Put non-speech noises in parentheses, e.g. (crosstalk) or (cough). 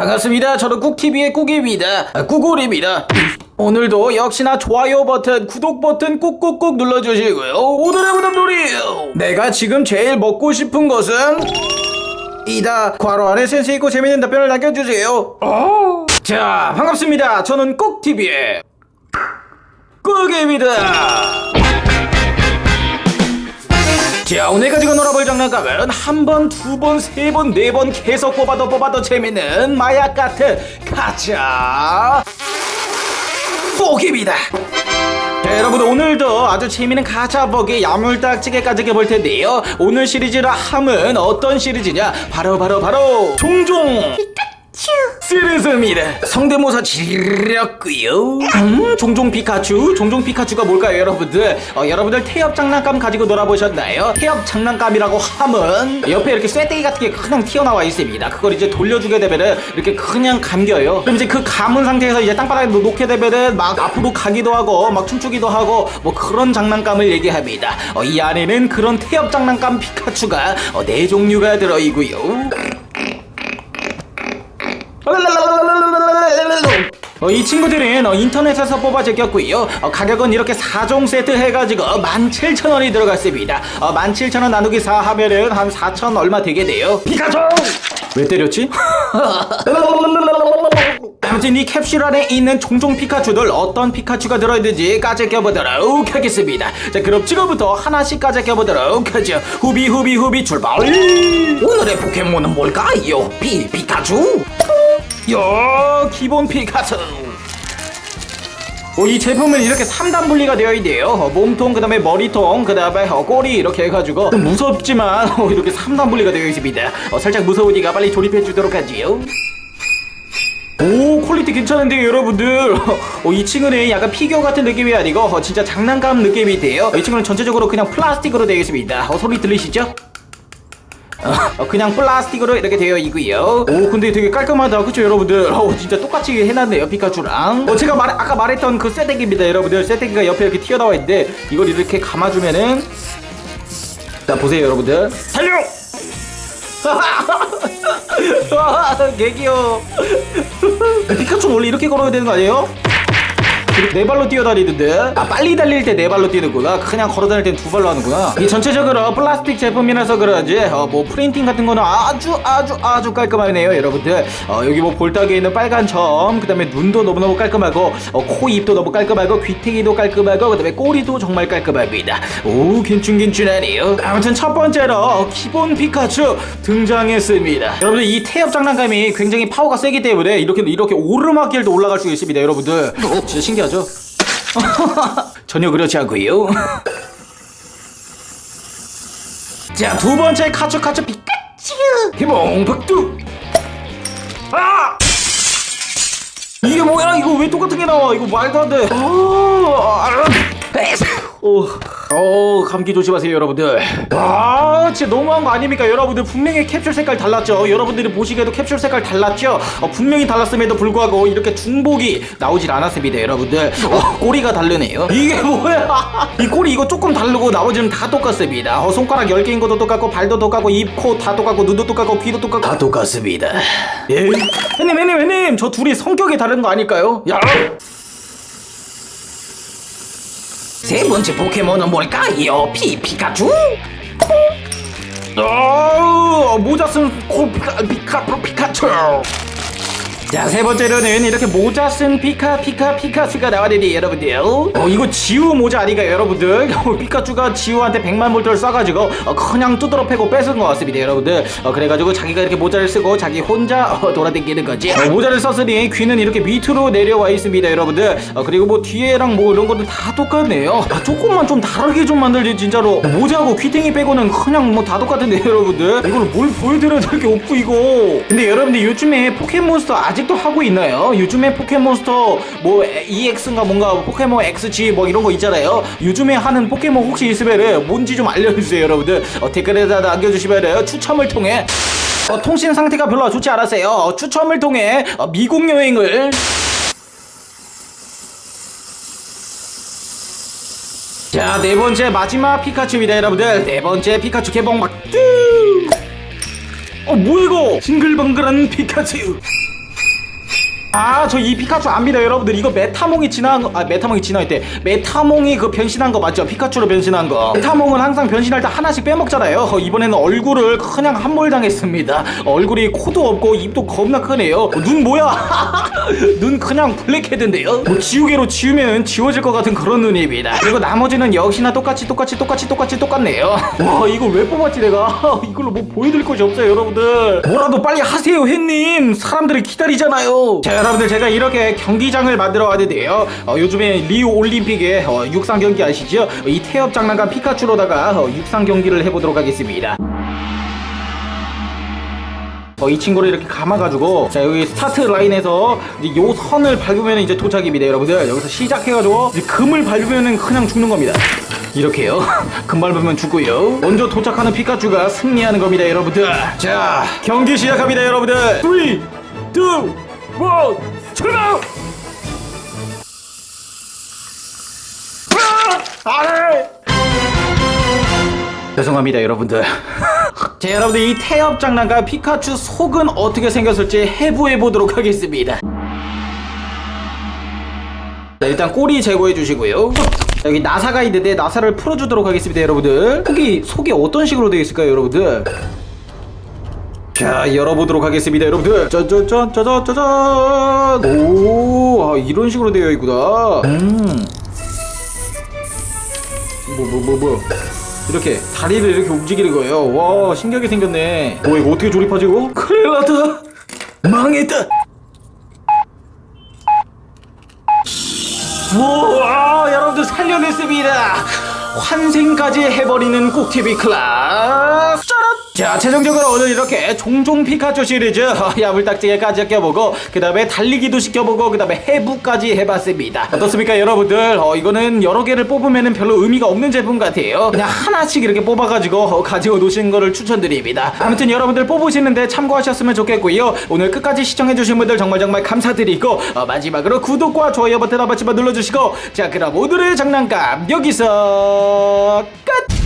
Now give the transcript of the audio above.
반갑습니다. 저는 꾹TV의 꾹입니다. 아, 꾹울입니다. 오늘도 역시나 좋아요 버튼, 구독 버튼 꾹꾹꾹 눌러주시고요. 오늘의 무덤놀이! 내가 지금 제일 먹고 싶은 것은 이다. 괄호 안에 센스 있고 재밌는 답변을 남겨주세요. 자, 반갑습니다. 저는 꾹TV의 꾹입니다. 자 오늘 가지고 놀아볼 장난감은 한 번, 두 번, 세 번, 네 번 계속 뽑아도 뽑아도 재밌는 마약 같은 가짜 포기입니다. 자 여러분 오늘도 아주 재미있는 가짜 버기 야물딱지게까지 해볼 텐데요. 오늘 시리즈라 함은 어떤 시리즈냐? 바로 바로 바로 종종 시리즈입니다. 성대모사 지렸고요. 음, 종종 피카츄, 종종 피카츄가 뭘까요, 여러분들? 어, 여러분들 태엽 장난감 가지고 놀아보셨나요? 태엽 장난감이라고 함은 옆에 이렇게 쇠떼기 같은 게 그냥 튀어나와 있습니다. 그걸 이제 돌려주게 되면은 이렇게 그냥 감겨요. 그럼 이제 그 감은 상태에서 이제 땅바닥에 놓게 되면은 막 앞으로 가기도 하고 막 춤추기도 하고 뭐 그런 장난감을 얘기합니다. 어, 이 안에는 그런 태엽 장난감 피카츄가 어, 네 종류가 들어있고요. 어, 이 친구들은 어, 인터넷에서 뽑아 제꼈고요. 어, 가격은 이렇게 4종 세트 해가지고 17,000원이 들어갔습니다. 어, 17,000원 나누기 4 하면은 한4,000 얼마 되게 돼요. 피카츄! 왜 때렸지? (laughs) 아무튼 이 캡슐 안에 있는 종종 피카츄들 어떤 피카츄가 들어있는지 까제껴보도록 하겠습니다. 자 그럼 지금부터 하나씩 까제껴보도록 하죠. 후비 후비 후비 출발! 오늘의 포켓몬은 뭘까요? 피 피카츄? 야 기본 피카츄 어, 이 제품은 이렇게 3단 분리가 되어 있네요. 어, 몸통 그 다음에 머리통 그 다음에 어, 꼬리 이렇게 해가지고. 좀 무섭지만 어, 이렇게 3단 분리가 되어 있습니다. 어, 살짝 무서우니까 빨리 조립해 주도록 하지요. 오 퀄리티 괜찮은데요 여러분들. 어, 이 친구는 약간 피규어 같은 느낌이 아니고 어, 진짜 장난감 느낌이 돼요. 어, 이 친구는 전체적으로 그냥 플라스틱으로 되어 있습니다. 어, 소리 들리시죠? 어, 그냥 플라스틱으로 이렇게 되어 있고요. 오, 근데 되게 깔끔하다, 그쵸 여러분들? 어, 진짜 똑같이 해놨네요, 피카츄랑. 어, 제가 말 아까 말했던 그 쇠대기입니다, 여러분들. 쇠대기가 옆에 이렇게 튀어나와 있는데 이걸 이렇게 감아주면은 자 보세요, 여러분들. 살려! (laughs) 개 귀여워. 피카츄는 원래 이렇게 걸어야 되는 거 아니에요? 네 발로 뛰어다니는데. 아 빨리 달릴 때 네 발로 뛰는구나. 그냥 걸어다닐 땐 두 발로 하는구나. 이 전체적으로 플라스틱 제품이라서 그런지 어, 뭐 프린팅 같은 거는 아주 아주 아주 깔끔하네요 여러분들. 어, 여기 뭐 볼따기에 있는 빨간 점그 다음에 눈도 너무너무 깔끔하고 어, 코 입도 너무 깔끔하고 귀태기도 깔끔하고 그 다음에 꼬리도 정말 깔끔합니다. 오 괜춘괜춘하네요. 아무튼 첫 번째로 기본 피카츄 등장했습니다. 여러분들 이 태엽 장난감이 굉장히 파워가 세기 때문에 이렇게 이렇게 오르막길도 올라갈 수 있습니다 여러분들. 진짜 신기하죠 (laughs) 전혀 그렇지 않고요. (laughs) 자 두 번째 카츄 카츄 피카츄! 기봉 박두! 아! 이게 뭐야? 이거 왜 똑같은 게 나와? 이거 말도 안돼. 어, 아, 오, 어, 감기 조심하세요, 여러분들. 아, 진짜 너무한 거 아닙니까, 여러분들? 분명히 캡슐 색깔 달랐죠? 여러분들이 보시기에도 캡슐 색깔 달랐죠? 어, 분명히 달랐음에도 불구하고 이렇게 중복이 나오질 않았습니다, 여러분들. 어, 꼬리가 다르네요. 이게 뭐야? 이 꼬리 이거 조금 다르고 나머지는 다 똑같습니다. 어, 손가락 10개인 것도 똑같고, 발도 똑같고, 입, 코 다 똑같고, 눈도 똑같고, 귀도 똑같고, 다 똑같습니다. 예? 형님, 형님, 형님, 저 둘이 성격이 다른 거 아닐까요? 야! 세 번째 포켓몬은 뭘까요? 피 피카츄? 어, 모자 쓴코 피카 피카 피카츄. 자, 세 번째로는 이렇게 모자 쓴 피카 피카 피카츄가 나왔는데 여러분들. 어 이거 지우 모자 아닌가요 여러분들? (laughs) 어, 피카츄가 지우한테 100만 볼트를 쏴가지고 어, 그냥 두드러 패고 뺏은 것 같습니다 여러분들. 어, 그래가지고 자기가 이렇게 모자를 쓰고 자기 혼자 어, 돌아다니는 거지. 어, 모자를 썼으니 귀는 이렇게 밑으로 내려와 있습니다 여러분들. 어, 그리고 뭐 뒤에랑 뭐 이런 것도 다 똑같네요. 아, 조금만 좀 다르게 좀 만들지 진짜로. 모자하고 귀탱이 빼고는 그냥 뭐 다 똑같은데 (laughs) 여러분들. 이걸 뭘 보여드려야 될 게 없고 이거. 근데 여러분들 요즘에 포켓몬스터 아직 도 하고 있나요? 요즘에 포켓몬스터 뭐 EX인가 뭔가 포켓몬 XG 뭐 이런 거 있잖아요 요즘에 하는 포켓몬 혹시 있으면은 뭔지 좀 알려주세요 여러분들 어, 댓글에다 남겨주시면은 추첨을 통해 어, 통신 상태가 별로 좋지 않았어요 어, 추첨을 통해 어, 미국 여행을 자, 네 번째 마지막 피카츄입니다, 여러분들. 네 번째 피카츄 개봉 막 뜨. 어, 뭐야 이거? 싱글벙글한 피카츄. 아 저 이 피카츄 압니다 여러분들. 이거 메타몽이 지나간 거아 메타몽이 지나갈 때 메타몽이 그 변신한 거 맞죠? 피카츄로 변신한 거. 메타몽은 항상 변신할 때 하나씩 빼먹잖아요. 어, 이번에는 얼굴을 그냥 함몰당했습니다. 얼굴이 코도 없고 입도 겁나 크네요. 어, 눈 뭐야? (laughs) 눈 그냥 블랙헤드인데요? 뭐 지우개로 지우면 지워질 것 같은 그런 눈입니다. 그리고 나머지는 역시나 똑같이 똑같이 똑같이 똑같이 똑같네요. (laughs) 와 이걸 왜 뽑았지 내가? (laughs) 이걸로 뭐 보여드릴 것이 없어요 여러분들. 뭐라도 빨리 하세요 햇님. 사람들이 기다리잖아요. 자 여러분들 제가 이렇게 경기장을 만들어 왔는데요. 어, 요즘에 리우 올림픽에 어, 육상 경기 아시죠? 이 태엽 장난감 피카츄로다가 어, 육상 경기를 해보도록 하겠습니다. 어, 이 친구를 이렇게 감아가지고 자 여기 스타트 라인에서 이제 요 선을 밟으면 이제 도착입니다 여러분들. 여기서 시작해가지고 이제 금을 밟으면 그냥 죽는 겁니다. 이렇게요. (laughs) 금 밟으면 죽고요. 먼저 도착하는 피카츄가 승리하는 겁니다 여러분들. 자 경기 시작합니다 여러분들. 3 2 1 출발! 아! 아래 죄송합니다 여러분들. (laughs) 자 여러분들 이 태엽 장난감 피카츄 속은 어떻게 생겼을지 해부해 보도록 하겠습니다. 자, 일단 꼬리 제거해 주시고요. 자, 여기 나사가 있는데 나사를 풀어주도록 하겠습니다 여러분들. 속이 속이 어떤 식으로 되어 있을까요 여러분들 자 열어보도록 하겠습니다 여러분들 짜자잔 짜자짜잔 오 아, 이런 식으로 되어 있구나 음뭐뭐 뭐 뭐, 이렇게 다리를 이렇게 움직이는 거예요. 와 신기하게 생겼네. 어 이거 어떻게 조립하지 이거? 큰일 났다. 망했다. 우와 여러분들 살려냈습니다. 환생까지 해버리는 클럽 짜란! 자 최종적으로 오늘 이렇게 종종 피카츄 시리즈 (laughs) 어, 야물딱지게까지 껴보고 그 다음에 달리기도 시켜보고 그 다음에 해부까지 해봤습니다. 어떻습니까 여러분들? 어, 이거는 여러 개를 뽑으면 별로 의미가 없는 제품 같아요. 그냥 하나씩 이렇게 뽑아가지고 어, 가지고 노신 거를 추천드립니다. 아무튼 여러분들 뽑으시는데 참고하셨으면 좋겠고요. 오늘 끝까지 시청해주신 분들 정말 정말 감사드리고 어, 마지막으로 구독과 좋아요 버튼 한 번씩만 눌러주시고 자 그럼 오늘의 장난감 여기서 끝